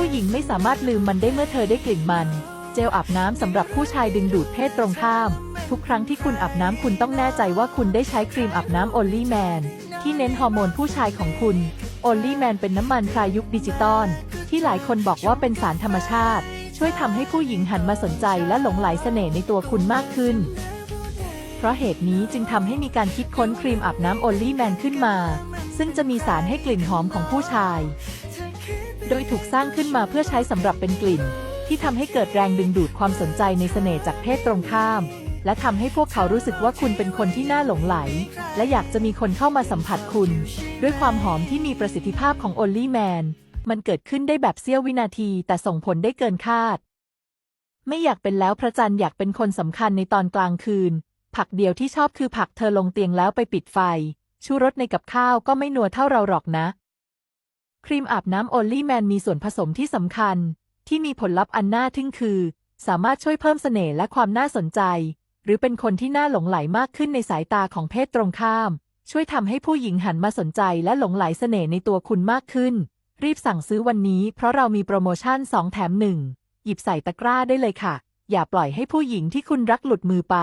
ผู้หญิงไม่สามารถลืมมันได้เมื่อเธอได้กลิ่นมัน เจลอาบน้ำสำหรับผู้ชายดึงดูดเพศตรงข้าม ทุกครั้งที่คุณอาบน้ำคุณต้องแน่ใจว่าคุณได้ใช้ครีมอาบน้ำ Only Man ที่เน้นฮอร์โมนผู้ชายของคุณ Only Man เป็นน้ำมันพรายุคดิจิตอลที่หลายคนบอกว่าเป็นสารธรรมชาติ ช่วยทำให้ผู้หญิงหันมาสนใจและหลงไหลเสน่ห์ในตัวคุณมากขึ้น เพราะเหตุนี้จึงทำให้มีการคิดค้นครีมอาบน้ำ Only Man ขึ้นมา ซึ่งจะมีสารให้กลิ่นหอมของผู้ชาย โดยถูกสร้างขึ้นมาเพื่อใช้สำหรับเป็นกลิ่น ที่ทำให้เกิดแรงดึงดูดความสนใจในเสน่ห์จากเพศตรงข้าม และทำให้พวกเขารู้สึกว่าคุณเป็นคนที่น่าหลงไหล และอยากจะมีคนเข้ามาสัมผัสคุณ ด้วยความหอมที่มีประสิทธิภาพของ Only Man มันเกิดขึ้นได้แบบเสี้ยววินาทีแต่ส่งผลได้เกินคาด ไม่อยากเป็นแล้วพระจันทร์อยากเป็นคนสำคัญในตอนกลางคืน ผักเดียวที่ชอบคือผักเธอลงเตียงแล้วไปปิดไฟ ชูรสในกับข้าวก็ไม่นัวเท่าเราหรอกนะ ครีมอาบน้ำ Only Man มีส่วนผสมที่สำคัญ ที่มีผลลัพธ์อันน่าทึ่งคือ สามารถช่วยเพิ่มเสน่ห์และความน่าสนใจ หรือเป็นคนที่น่าหลงไหลมากขึ้นในสายตาของเพศตรงข้าม ช่วยทำให้ผู้หญิงหันมาสนใจและหลงไหลเสน่ห์ในตัวคุณมากขึ้น รีบสั่งซื้อวันนี้ เพราะเรามีโปรโมชั่น 2 แถม 1 หยิบใส่ตะกร้าได้เลยค่ะ อย่าปล่อยให้ผู้หญิงที่คุณรักหลุดมือไป